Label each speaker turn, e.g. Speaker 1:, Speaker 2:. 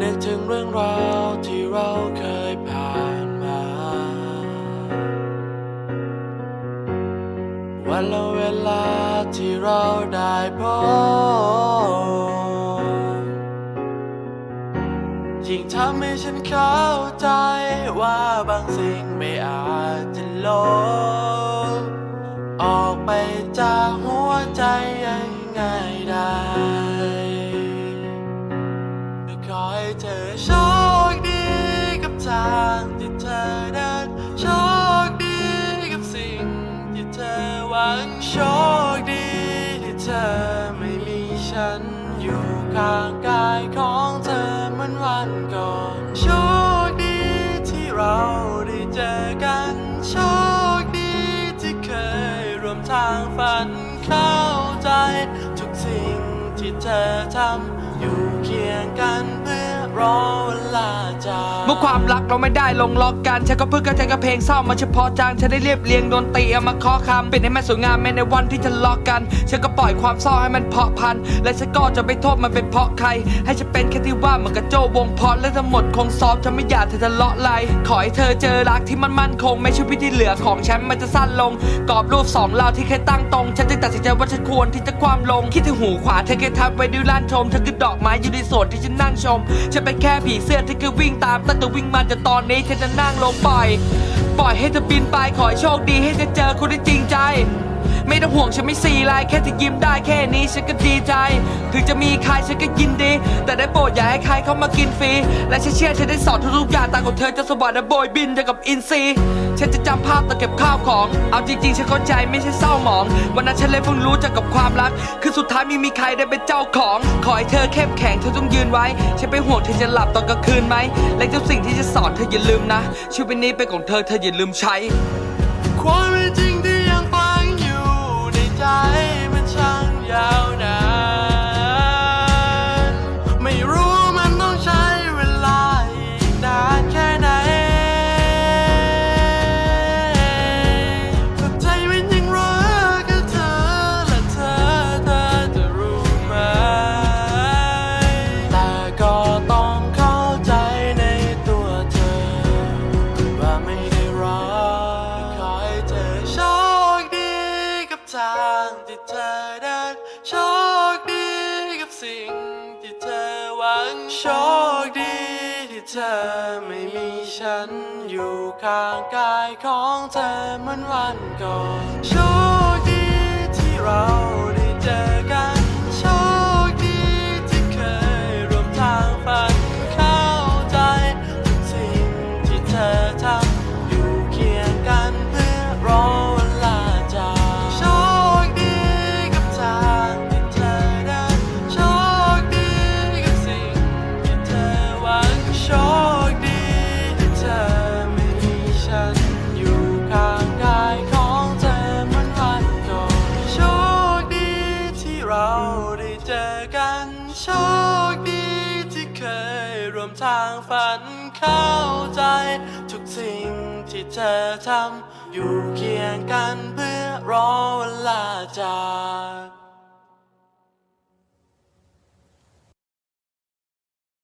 Speaker 1: นึกถึงเรื่องราวที่เราเคยผ่านมา วันและเวลาที่เราได้พบยิ่งทำให้ฉันเข้าใจว่าบางสิ่งไม่อาจ นอยู่ข้างกายของเธอเหมือนวันก่อนโชคดีที่เราได้เจอกันโชคดีที่เคยร่วมทางฝันเข้าใจ ทุกสิ่งที่เธอทำอยู่เคียงกัน รอเวลาจาก
Speaker 2: เมื่อความรักเราไม่ได้ลงล็อกกันฉันก็เพิ่งเข้าใจกับเพลงเศร้ามาเฉพาะจางฉันได้เรียบเรียงดนตรีเอามาเคอคำเป็นให้มันสวยงามแม้ในวันที่ทะเลาะกันฉันก็ปล่อยความเศร้าให้มันเพาะพันธุ์และฉันก็จะไม่โทษมันเป็นเพราะใคร ให้ฉันเป็นแค่ที่ว่าเหมือนกับโจวงพอและทั้งหมดคงซอฟฉันไม่อยากเธอทะเลาะไรขอให้เธอเจอรักที่มันมั่นคง ไม่ช่วิธีเหลือของฉันมันจะสั้นลงกรอบรูปสองเราที่เคยตั้งตรงฉันจึงตัดสินใจว่าฉันควรที่จะความลงคิดถึงหูขวาเธอเคยทับไว้ด้วล้านชมเธอคือดอกไม้อยู่ในสวนที่ฉันนั่งชมฉันเป็นแค่ผีเสื้อที่คือวิ่งตามตั้งแต่วิ่งมาจนตอนนี้ฉันจะนั่งลงปล่อย ปล่อยให้เธอบินไปขอให้โชคดีให้เธอเจอคนที่จริงใจ ไม่ต้องห่วงฉันไม่ซีลายแค่ที่ยิ้มได้แค่นี้ฉันก็ดีใจ ถึงจะมีใครฉันก็ยินดี แต่ได้โปรดอย่าให้ใครเข้ามากินฟรี และฉันเชื่อฉันได้สอนทุกๆอย่างตามของเธอจะสวรรค์และโบยบินเจอกับอินซีฉันจะจำภาพตะเก็บข้าวของ เอาจริงๆ ฉันเข้าใจไม่ใช่เศร้าหมอง วันนั้นฉันเลยเพิ่งรู้จักกับความรัก คือสุดท้ายมีมีใครได้เป็นเจ้าของ ขอให้เธอเข้มแข็งเธอต้องยืนไว้ ฉันไปนห่วงเธอจะหลับตอนกลางคืนไหม และทุกสิ่งที่จะสอนเธออย่าลืมนะ ชีวิตนี้เป็นของเธอเธออย่าลืมใช้
Speaker 1: ใที่เธอเดินโชคดีกับสิ่งที่เธอหวังโชคดีที่เธอไม่มีฉันอยู่ข้างกายของเธอเหมือนวันก่อนโชคางฝันเข้าใจ ทุกสิ่งที่เธอทำอยู่เคียงกันเพื่อรอเวลาจาก